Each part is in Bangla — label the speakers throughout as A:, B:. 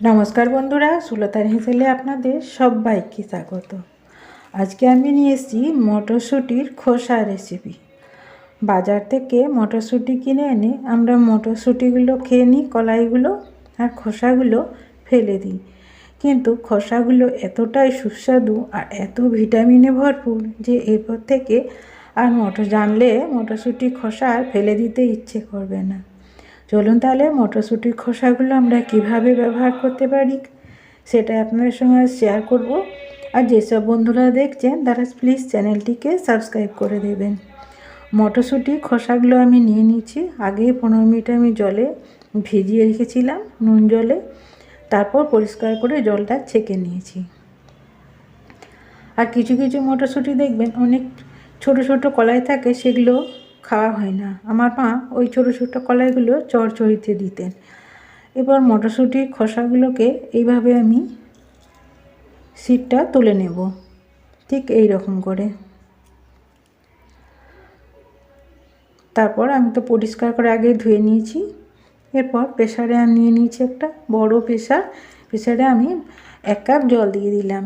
A: নমস্কার বন্ধুরা সুলতার হেসেলে আপনাদের সবাইকে স্বাগত। আজকে আমি নিয়ে এসেছি মটরশুঁটির খোসা রেসিপি বাজার থেকে মটরশুঁটি কিনে এনে আমরা মটরশুঁটিগুলো খেয়ে নিই, কলাইগুলো আর খোসাগুলো ফেলে দিই। কিন্তু খোসাগুলো এতটাই সুস্বাদু আর এত ভিটামিনে ভরপুর যে এরপর থেকে আর মটর, জানলে মটরশুঁটি খোসা আর ফেলে দিতে ইচ্ছে করবে না। চলুন তাহলে মটরশুঁটির খোসাগুলো আমরা কীভাবে ব্যবহার করতে পারি সেটা আপনাদের সঙ্গে শেয়ার করব। আর যেসব বন্ধুরা দেখছেন, তারা প্লিজ চ্যানেলটিকে সাবস্ক্রাইব করে দেবেন। মটরশুঁটি খোসাগুলো আমি নিয়ে নিয়েছি। আগে পনেরো মিনিট আমি জলে ভিজিয়ে রেখেছিলাম, নুন জলে। তারপর পরিষ্কার করে জলটা ছেঁকে নিয়েছি। আর কিছু কিছু মটরশুঁটি দেখবেন, অনেক ছোট ছোট কলাই থাকে, সেগুলো খাওয়া হয় না। আমার মা ওই ছোটো ছোটো কলাইগুলো চড়চড়িতে দিতেন। এবার মটরশুঁটির খোসাগুলোকে এইভাবে আমি সিটটা তুলে নেব। ঠিক এই রকম করে। তারপর আমি তো পরিষ্কার করে আগে ধুয়ে নিয়েছি। এরপর প্রেশারে আমি নিয়ে নিয়েছি একটা বড় প্রেশার প্রেশারে আমি এক কাপ জল দিয়ে দিলাম।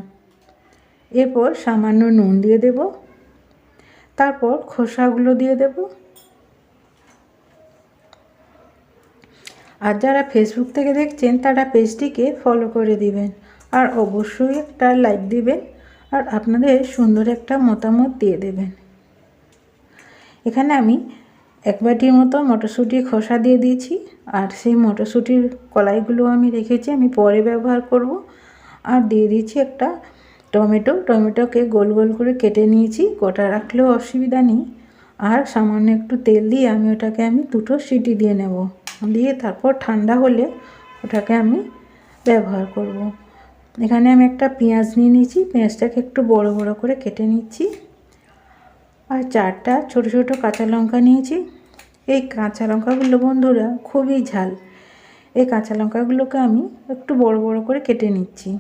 A: এরপর সামান্য নুন দিয়ে দেবো। তারপর খোসাগুলো দিয়ে দেব। আর যারা ফেসবুক থেকে দেখছেন, তারা পেজটিকে ফলো করে দিবেন। আর অবশ্যই একটা লাইক দিবেন আর আপনাদের সুন্দর একটা মতামত দিয়ে দেবেন। এখানে আমি এক বাটির মতো মটরশুঁটির খোসা দিয়ে দিয়েছি। আর সেই মটরশুঁটির কলাইগুলো আমি রেখেছি, আমি পরে ব্যবহার করব। আর দিয়ে দিয়েছি একটা টমেটো, টমেটোকে গোল গোল করে কেটে নিয়েছি, গোটা রাখলেও অসুবিধা নেই। আর সামান্য একটু তেল দিয়ে আমি ওটাকে আমি দুটো সিটি দিয়ে নেব। দিয়ে তারপর ঠান্ডা হলে ওটাকে আমি ব্যবহার করব। এখানে আমি একটা পেঁয়াজ নিয়ে নিয়েছি, পেঁয়াজটাকে একটু বড় বড় করে কেটে নিচ্ছি। আর চারটা ছোট ছোট কাঁচা লঙ্কা নিয়েছি। এই কাঁচা লঙ্কাগুলো বন্ধুরা খুবই ঝাল। এই কাঁচা লঙ্কাগুলোকে আমি একটু বড় বড় করে কেটে নিচ্ছি।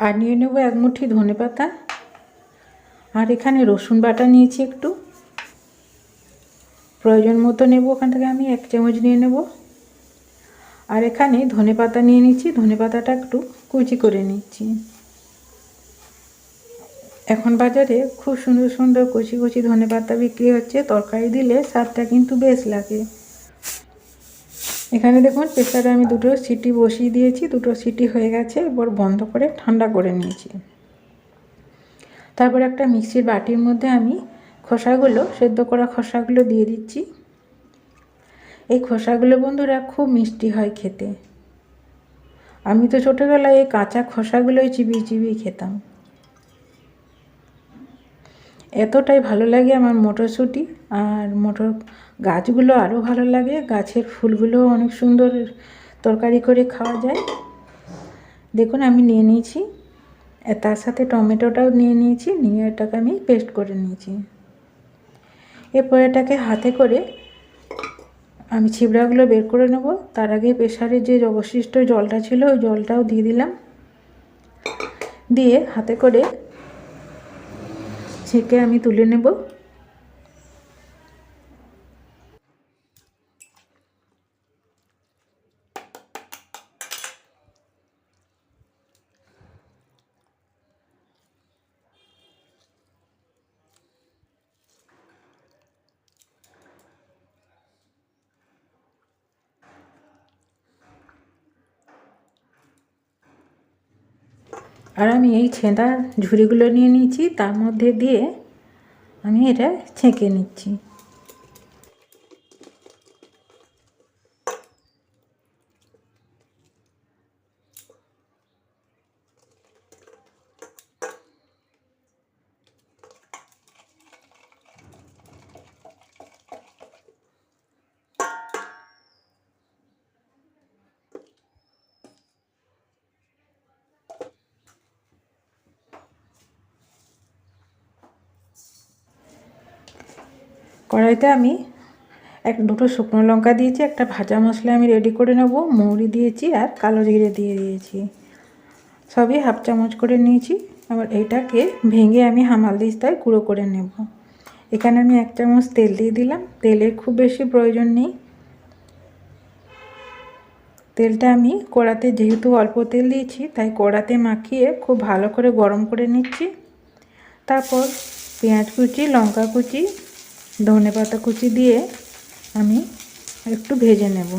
A: আর নিয়ে নেব এক মুঠি ধনে পাতা। আর এখানে রসুন বাটা নিয়েছি একটু। প্রয়োজন মতো নেব, ওখান থেকে আমি এক চামচ নিয়ে নেব। আর এখানে ধনে পাতা নিয়ে নিচ্ছি ধনে পাতাটা একটু কুচি করে নিচ্ছি। এখন বাজারে খুব সুন্দর সুন্দর কচি কচি ধনে পাতা বিক্রি হচ্ছে, তরকারি দিলে স্বাদটা কিন্তু বেশ লাগে। এখানে দেখুন, প্রেসারে আমি দুটো সিটি বসিয়ে দিয়েছি, দুটো সিটি হয়ে গেছে, এবার বন্ধ করে ঠান্ডা করে নিয়েছি। তারপর একটা মিক্সির বাটির মধ্যে আমি খোসাগুলো, সেদ্ধ করা খোসাগুলো দিয়ে দিচ্ছি। এই খোসাগুলো বন্ধুরা খুব মিষ্টি হয় খেতে। আমি তো ছোটোবেলায় এই কাঁচা খোসাগুলোই চিবিয়ে চিবিয়ে খেতাম। এতটাই ভালো লাগে আমার মটরশুঁটি আর মটর গাছগুলো আরও ভালো লাগে। গাছের ফুলগুলো অনেক সুন্দর তরকারি করে খাওয়া যায়। দেখুন, আমি নিয়ে নিয়েছি। তার সাথে টমেটোটাও নিয়ে নিয়েছি, নিয়ে এটাকে আমি পেস্ট করে নিয়েছি। এরপর এটাকে হাতে করে আমি ছিবড়াগুলো বের করে নেব। তার আগে প্রেশারে যে অবশিষ্ট জলটা ছিল, ওই জলটাও দিয়ে দিলাম। দিয়ে হাতে করে ছেঁকে আমি তুলে নেব। আর আমি এই ছেঁদা ঝুড়িগুলো নিয়ে নিয়েছি তার মধ্যে দিয়ে আমি এটা ছেঁকে নিচ্ছি। কড়াইতে আমি এক দুটো শুকনো লঙ্কা দিয়েছি, একটা ভাজা মশলা আমি রেডি করে নেব, মৌরি দিয়েছি আর কালো জিরে দিয়ে দিয়েছি। সবই হাফ চামচ করে নিয়েছি। আবার এইটাকে ভেঙে আমি হামাল দিস্তায় গুঁড়ো করে নেব। এখানে আমি এক চামচ তেল দিয়ে দিলাম। তেলের খুব বেশি প্রয়োজন নেই। তেলটা আমি কড়াতে যেহেতু অল্প তেল দিয়েছি, তাই কড়াতে মাখিয়ে খুব ভালো করে গরম করে নিচ্ছি। তারপর পেঁয়াজ কুচি, লঙ্কা কুচি ধনে পাতা কুচি দিয়ে আমি একটু ভেজে নেব।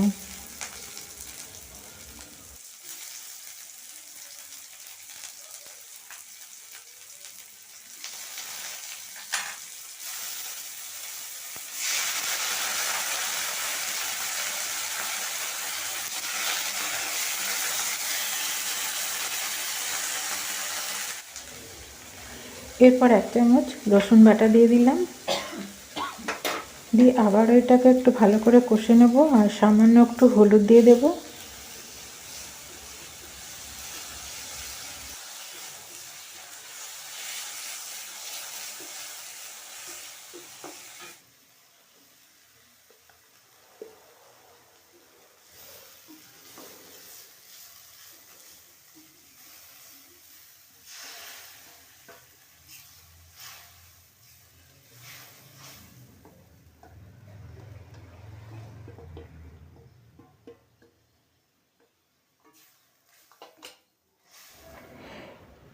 A: এরপর এক চামচ রসুন বাটা দিয়ে দিলাম। দিয়ে আবার ওইটাকে একটু ভালো করে কষে নেব আর সামান্য একটু হলুদ দিয়ে দেব।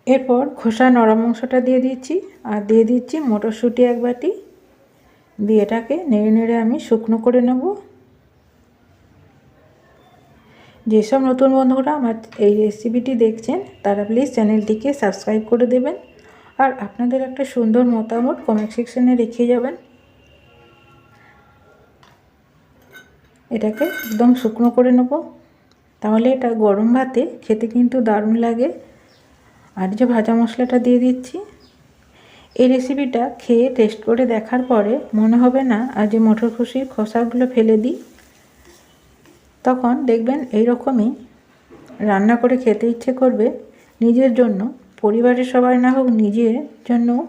A: এরপর খোসা নরম অংশটা দিয়ে দিচ্ছি আর দিয়ে দিচ্ছি মটরশুঁটি এক বাটি। দিয়ে এটাকে নেড়ে নেড়ে আমি শুকনো করে নেব। যেসব নতুন বন্ধুরা আমার এই রেসিপিটি দেখছেন, তারা প্লিজ চ্যানেলটিকে সাবস্ক্রাইব করে দেবেন আর আপনাদের একটা সুন্দর মতামত কমেন্ট সেকশানে রেখে যাবেন। এটাকে একদম শুকনো করে নেব। তাহলে এটা গরম ভাতে খেতে কিন্তু দারুণ লাগে। আর যে ভাজা মশলাটা দিয়ে দিচ্ছি। এই রেসিপিটা খেয়ে টেস্ট করে দেখার পরে মনে হবে না আর যে মটর খুশির খোসাগুলো ফেলে দিই। তখন দেখবেন এই রকমই রান্না করে খেতে ইচ্ছে করবে নিজের জন্য, পরিবারের সবাই না হোক নিজের জন্য।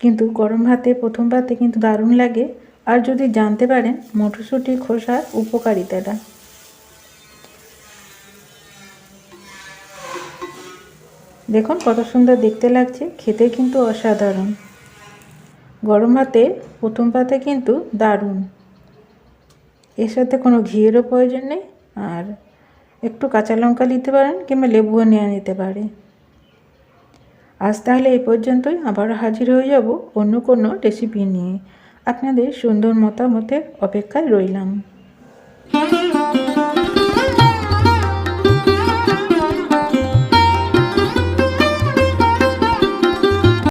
A: কিন্তু গরম ভাতে, প্রথম ভাতে কিন্তু দারুণ লাগে। আর যদি জানতে পারেন মটরশুঁটি খোসার উপকারিতাটা। দেখুন কত সুন্দর দেখতে লাগছে, খেতে কিন্তু অসাধারণ। গরম ভাতে, প্রথম পাতে কিন্তু দারুণ। এর সাথে কোনো ঘিয়েরও প্রয়োজন নেই, আর একটু কাঁচা লঙ্কা নিতে পারেন কিংবা লেবুও নেওয়া নিতে পারে। আজ তাহলে এই পর্যন্তই আবার হাজির হয়ে যাব অন্য কোনো রেসিপি নিয়ে। আপনাদের সুন্দর মতামতের অপেক্ষায় রইলাম।